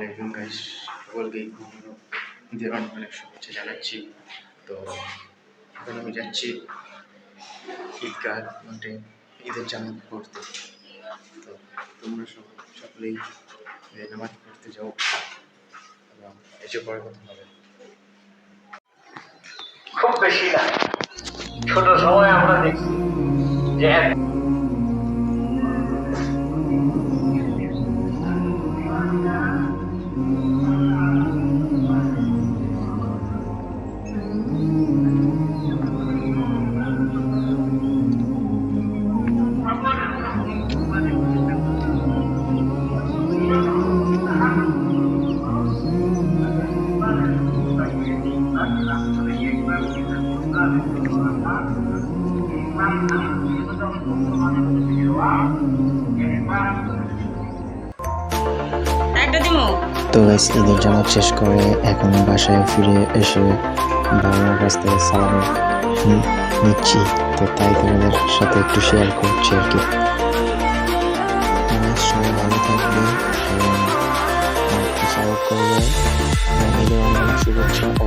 আলাইকুম গাইস সকলকে ঈদের অনেক অনেক শুভেচ্ছা জানাচ্ছি। তো এখন আমি যাচ্ছি ঈদগাহ মাঠে ঈদের জামাত পড়তে। তো তোমরা সকলেই নামাজ পড়তে যাও এবং এসে পরে কথা হবে। খুব বেশি না। ছোট সময় আমরা দেখছি যে তো গাইস ঈদের জামাত শেষ করে এখন বাসায় ফিরে এসে বাবার কাছ থেকে সালাম নিচ্ছি। তো তাই তোমাদের সাথে একটু শেয়ার করছি আর কি। সবাই ভালো থাকবে এবং শুভেচ্ছা ও